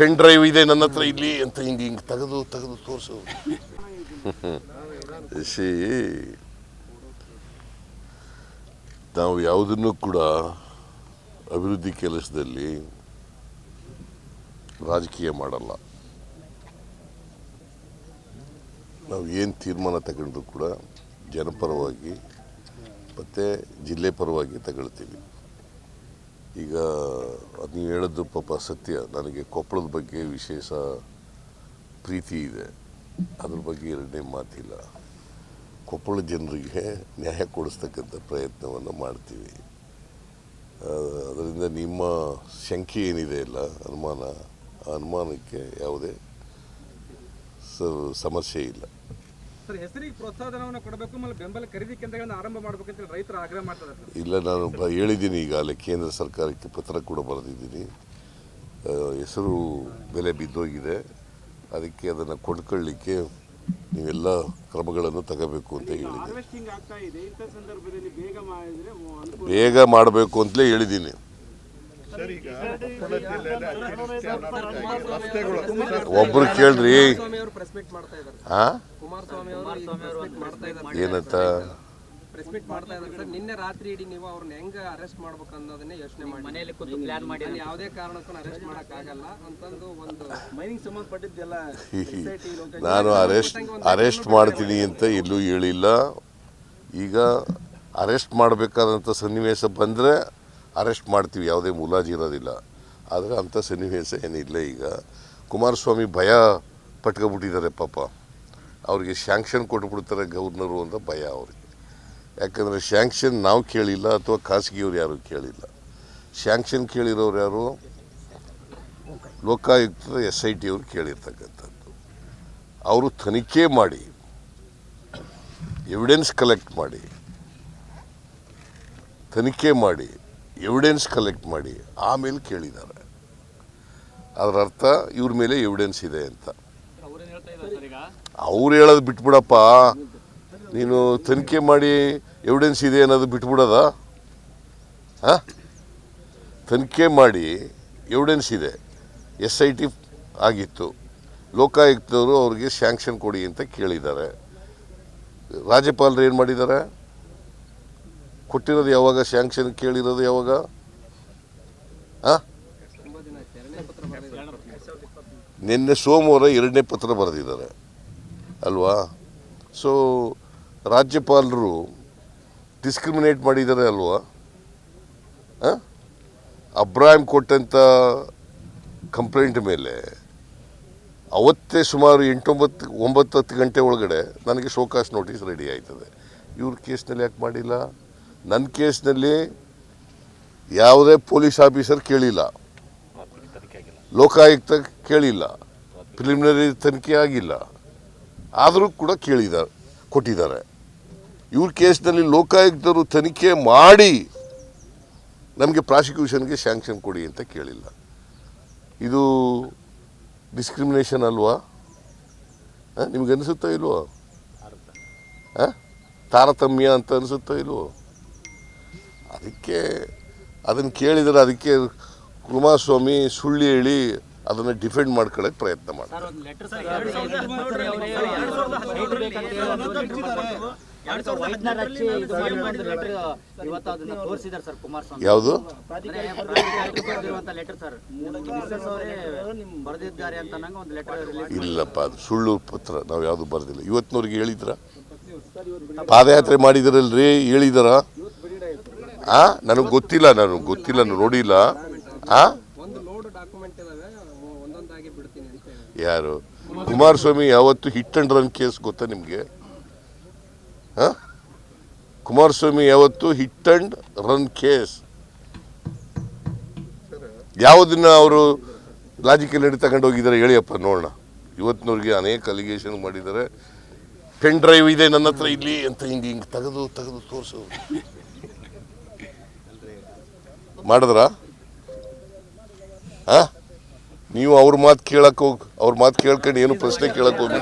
Pen drive ಇದೆ ನನ್ನ ಹತ್ರ ಇಲ್ಲಿ ಅಂತ ಹಿಂಗೆ ಹಿಂಗೆ ತೆಗೆದು ತೆಗೆದು ತೋರಿಸು. ಸಿ ನಾವು ಯಾವುದನ್ನು ಕೂಡ ಅಭಿವೃದ್ಧಿ ಕೆಲಸದಲ್ಲಿ ರಾಜಕೀಯ ಮಾಡಲ್ಲ. ನಾವು ಏನು ತೀರ್ಮಾನ ತಗೊಂಡ್ರು ಕೂಡ ಜನಪರವಾಗಿ ಮತ್ತು ಜಿಲ್ಲೆ ಪರವಾಗಿ ತಗೊಳ್ತೀವಿ. ಈಗ ಅದು ನೀವು ಹೇಳೋದು ಪಾಪ ಸತ್ಯ. ನನಗೆ ಕೊಪ್ಪಳದ ಬಗ್ಗೆ ವಿಶೇಷ ಪ್ರೀತಿ ಇದೆ. ಅದ್ರ ಬಗ್ಗೆ ಎರಡನೇ ಮಾತಿಲ್ಲ. ಕೊಪ್ಪಳ ಜನರಿಗೆ ನ್ಯಾಯ ಕೊಡಿಸ್ತಕ್ಕಂಥ ಪ್ರಯತ್ನವನ್ನು ಮಾಡ್ತೀವಿ. ಅದರಿಂದ ನಿಮ್ಮ ಶಂಕೆ ಏನಿದೆ ಇಲ್ಲ ಅನುಮಾನ, ಆ ಅನುಮಾನಕ್ಕೆ ಯಾವುದೇ ಸಮಸ್ಯೆ ಇಲ್ಲ. ಸರ್ ಹೆಸರಿಗೆ ಪ್ರೋತ್ಸಾಹಧನವನ್ನು ಕೊಡಬೇಕು ಆಮೇಲೆ ಬೆಂಬಲ ಖರೀದಿ ಕೇಂದ್ರಗಳನ್ನು ಆರಂಭ ಮಾಡಬೇಕು ಅಂತ ರೈತರು ಆಗ್ರಹ ಮಾಡ್ತಾರೆ ಇಲ್ಲ ನಾನು ಹೇಳಿದ್ದೀನಿ ಈಗಾಗಲೇ ಕೇಂದ್ರ ಸರ್ಕಾರಕ್ಕೆ ಪತ್ರ ಕೂಡ ಬರೆದಿದ್ದೀನಿ. ಹೆಸರು ಬೆಲೆ ಬಿದ್ದೋಗಿದೆ. ಅದಕ್ಕೆ ಅದನ್ನು ಕೊಂಡ್ಕೊಳ್ಳಿಕ್ಕೆ ನೀವೆಲ್ಲ ಕ್ರಮಗಳನ್ನು ತಗೋಬೇಕು ಅಂತ ಅನುಕೂಲ ಬೇಗ ಮಾಡಬೇಕು ಅಂತಲೇ ಹೇಳಿದ್ದೀನಿ. ಒಬ್ರು ಕೇಳ್ರಿ. ಸ್ವಾಮಿ ಅವರು ಪ್ರೆಸ್ ಮಾಡ್ತಾ ಇದ್ದಾರೆ. ಆ? ಕುಮಾರಸ್ವಾಮಿ ಅವರು ಪ್ರೆಸ್ ಮೀಟ್ ಮಾಡ್ತಾ ಇದ್ದಾರೆ. ಏನಂತ? ಪ್ರೆಸ್ಮೀಟ್ ಮಾಡ್ತಾ ಇದ್ದಾರೆ. ಸರ್ ನಿನ್ನೆ ರಾತ್ರಿ ಇಡೀ ನೀವು ಅವ್ರನ್ನ ಹೆಂಗ ಅರೆಸ್ಟ್ ಮಾಡ್ಬೇಕು ಅನ್ನೋದನ್ನೇ ಯೋಚನೆ ಮಾಡಿ ಮನೆಯಲ್ಲಿ ಕೂತು ಪ್ಲಾನ್ ಮಾಡಿ ಅಲ್ಲಿ ಯಾವುದೇ ಕಾರಣಕ್ಕೂ ಅರೆಸ್ಟ್ ಮಾಡಕ್ ಆಗಲ್ಲ ಅಂತಂದು ಒಂದು ಮೈನಿಂಗ್ ಸಂಬಂಧಪಟ್ಟಿದ್ದೆಲ್ಲ ನಾನು ಅರೆಸ್ಟ್ ಅರೆಸ್ಟ್ ಮಾಡ್ತೀನಿ ಅಂತ ಎಲ್ಲೂ ಹೇಳಿಲ್ಲ. ಈಗ ಅರೆಸ್ಟ್ ಮಾಡಬೇಕಾದಂಥ ಸನ್ನಿವೇಶ ಬಂದರೆ ಅರೆಸ್ಟ್ ಮಾಡ್ತೀವಿ, ಯಾವುದೇ ಮುಲಾಜಿ ಇರೋದಿಲ್ಲ. ಆದರೆ ಅಂಥ ಸನ್ನಿವೇಶ ಏನಿಲ್ಲ ಈಗ. ಕುಮಾರಸ್ವಾಮಿ ಭಯ ಪಟ್ಕೊಬಿಟ್ಟಿದ್ದಾರೆ ಪಾಪ. ಅವರಿಗೆ ಶ್ಯಾಂಕ್ಷನ್ ಕೊಟ್ಬಿಡ್ತಾರೆ ಗವರ್ನರು ಅಂತ ಭಯ ಅವ್ರಿಗೆ. ಯಾಕಂದರೆ ಶ್ಯಾಂಕ್ಷನ್ ನಾವು ಕೇಳಿಲ್ಲ ಅಥವಾ ಖಾಸಗಿಯವ್ರು ಯಾರು ಕೇಳಿಲ್ಲ. ಶ್ಯಾಂಕ್ಷನ್ ಕೇಳಿರೋರು ಯಾರು? ಲೋಕಾಯುಕ್ತದ ಎಸ್ ಐ ಟಿ ಅವರು ಕೇಳಿರ್ತಕ್ಕಂಥದ್ದು. ಅವರು ತನಿಖೆ ಮಾಡಿ ಎವಿಡೆನ್ಸ್ ಕಲೆಕ್ಟ್ ಮಾಡಿ, ತನಿಖೆ ಮಾಡಿ ಎವಿಡೆನ್ಸ್ ಕಲೆಕ್ಟ್ ಮಾಡಿ, ಆಮೇಲೆ ಕೇಳಿದ್ದಾರೆ. ಅದರ ಅರ್ಥ ಇವ್ರ ಮೇಲೆ ಎವಿಡೆನ್ಸ್ ಇದೆ ಅಂತ. ಅವ್ರು ಹೇಳೋದು ಬಿಟ್ಬಿಡಪ್ಪ. ನೀನು ತನಿಖೆ ಮಾಡಿ ಎವಿಡೆನ್ಸ್ ಇದೆ ಅನ್ನೋದು ಬಿಟ್ಬಿಡೋದ? ಹಾಂ? ತನಿಖೆ ಮಾಡಿ ಎವಿಡೆನ್ಸ್ ಇದೆ. ಎಸ್ ಐ ಟಿ ಆಗಿತ್ತು. ಲೋಕಾಯುಕ್ತವರು ಅವ್ರಿಗೆ ಸ್ಯಾಂಕ್ಷನ್ ಕೊಡಿ ಅಂತ ಕೇಳಿದ್ದಾರೆ. ರಾಜ್ಯಪಾಲರು ಏನು ಮಾಡಿದ್ದಾರೆ? ಕೊಟ್ಟಿರೋದು ಯಾವಾಗ? ಸ್ಯಾಂಕ್ಷನ್ ಕೇಳಿರೋದು ಯಾವಾಗ? ನಿನ್ನೆ ಸೋಮವಾರ ಎರಡನೇ ಪತ್ರ ಬರೆದಿದ್ದಾರೆ. ಅಲ್ವಾ? ಸೊ ರಾಜ್ಯಪಾಲರು ಡಿಸ್ಕ್ರಿಮಿನೇಟ್ ಮಾಡಿದ್ದಾರೆ ಅಲ್ವಾ? ಅಬ್ರಾಹಿಂ ಕೊಟ್ಟಂಥ ಕಂಪ್ಲೇಂಟ್ ಮೇಲೆ ಅವತ್ತೇ ಸುಮಾರು ಎಂಟೊಂಬತ್ತು, ಒಂಬತ್ತು ಹತ್ತು ಗಂಟೆ ಒಳಗಡೆ ನನಗೆ ಶೋಕಾಸ್ ನೋಟಿಸ್ ರೆಡಿ ಆಯ್ತದೆ. ಇವ್ರ ಕೇಸ್ನಲ್ಲಿ ಯಾಕೆ ಮಾಡಿಲ್ಲ. ನನ್ನ ಕೇಸ್ನಲ್ಲಿ ಯಾವುದೇ ಪೊಲೀಸ್ ಆಫೀಸರ್ ಕೇಳಿಲ್ಲ. ಲೋಕಾಯುಕ್ತ ಕೇಳಿಲ್ಲ. ಪ್ರಿಲಿಮಿನರಿ ತನಿಖೆ ಆಗಿಲ್ಲ. ಆದರೂ ಕೂಡ ಕೇಳಿದ್ದಾರೆ ಕೊಟ್ಟಿದ್ದಾರೆ. ಇವ್ರ ಕೇಸ್ನಲ್ಲಿ ಲೋಕಾಯುಕ್ತರು ತನಿಖೆ ಮಾಡಿ ನಮಗೆ ಪ್ರಾಸಿಕ್ಯೂಷನ್ಗೆ ಸ್ಯಾಂಕ್ಷನ್ ಕೊಡಿ ಅಂತ ಕೇಳಿಲ್ಲ. ಇದು ಡಿಸ್ಕ್ರಿಮಿನೇಷನ್ ಅಲ್ವಾ? ನಿಮ್ಗೆ ಅನಿಸುತ್ತಾ ಇಲ್ವೋ? ತಾರತಮ್ಯ ಅಂತ ಅನಿಸುತ್ತಾ ಇಲ್ವೋ? ಅದಕ್ಕೆ ಅದನ್ನು ಕೇಳಿದರೆ ಅದಕ್ಕೆ ಕುಮಾರಸ್ವಾಮಿ ಸುಳ್ಳು ಹೇಳಿ ಅದನ್ನು ಡಿಫೆಂಡ್ ಮಾಡ್ಕೊಳ್ಳೋಕೆ ಪ್ರಯತ್ನ ಮಾಡ್ತಾರೆ. ಸರ್ ಒಂದು ಲೆಟರ್ ಸರ್ ಎರಡ್ ಸಾವಿರದ ಐದನೇ ರಚ್ಚಿ ಇದು ಮಾಡಿ ಒಂದು ಲೆಟರ್ ಇವತ್ತು ಅದನ್ನ ತೋರಿಸಿದ್ದಾರೆ ಸರ್ ಕುಮಾರಸ್ವಾಮಿ. ಯಾವುದು? ಅಂದ್ರೆ ಪ್ರಾಧಿಕಾರಕ್ಕೆ ಬರೆದಿರುವಂತ ಲೆಟರ್ ಸರ್. ಮಿಸಸ್ ಅವರೇ ಬರೆದಿದ್ದಾರೆ ಅಂತ ನಂಗೆ ಲೆಟರ್ ರಿಲೀಸ್ ಇಲ್ಲಪ್ಪ ಅದು ಸುಳ್ಳು ಪತ್ರ ನಾವು ಯಾವುದು ಬರೆದಿಲ್ಲ. ಇವತ್ತಿನವ್ರಿಗೆ ಹೇಳಿದ್ರ? ಪಾದಯಾತ್ರೆ ಮಾಡಿದ್ರಲ್ರಿ ಹೇಳಿದಾರ? ಆ? ನನಗೆ ಗೊತ್ತಿಲ್ಲ ನಾನು ಗೊತ್ತಿಲ್ಲ ನೋಡಿಲ್ಲ. ಆ? ಯಾರು? ಕುಮಾರಸ್ವಾಮಿ ಯಾವತ್ತು ಹಿಟ್ ಅಂಡ್ ರನ್ ಕೇಸ್ ಗೊತ್ತಾ ನಿಮಗೆ? ಕುಮಾರಸ್ವಾಮಿ ಯಾವತ್ತು ಹಿಟ್ ಅಂಡ್ ರನ್ ಕೇಸ್ ಯಾವುದನ್ನ ಅವರು ಲಾಜಿಕಲ್ ನಡೆ ತಗೊಂಡು ಹೋಗಿದ್ದಾರೆ ಹೇಳಿಯಪ್ಪ, ನೋಡೋಣ. ಇವತ್ತಿನವ್ರಿಗೆ ಅನೇಕ ಅಲಿಗೇಷನ್ ಮಾಡಿದ್ದಾರೆ. ಪೆನ್ ಡ್ರೈವ್ ಇದೆ ನನ್ನ ಹತ್ರ ಇಲ್ಲಿ ಅಂತ ಹಿಂಗೆ ಹಿಂಗೆ ತೆಗೆದು ತೆಗೆದು ತೋರಿಸು. ಮಾಡಿದ್ರಾ? ಹಾ? ನೀವು ಅವ್ರ ಮಾತು ಕೇಳಕ್ ಹೋಗ್, ಅವ್ರ ಮಾತು ಕೇಳ್ಕೊಂಡು ಏನು ಪ್ರಶ್ನೆ ಕೇಳಕ್ ಹೋಗಿ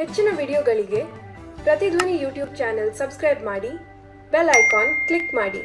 ಹೆಚ್ಚಿನ ವಿಡಿಯೋಗಳಿಗೆ ಪ್ರತಿಧ್ವನಿ ಯೂಟ್ಯೂಬ್ ಚಾನೆಲ್ ಸಬ್ಸ್ಕ್ರೈಬ್ ಮಾಡಿ, ಬೆಲ್ ಐಕಾನ್ ಕ್ಲಿಕ್ ಮಾಡಿ.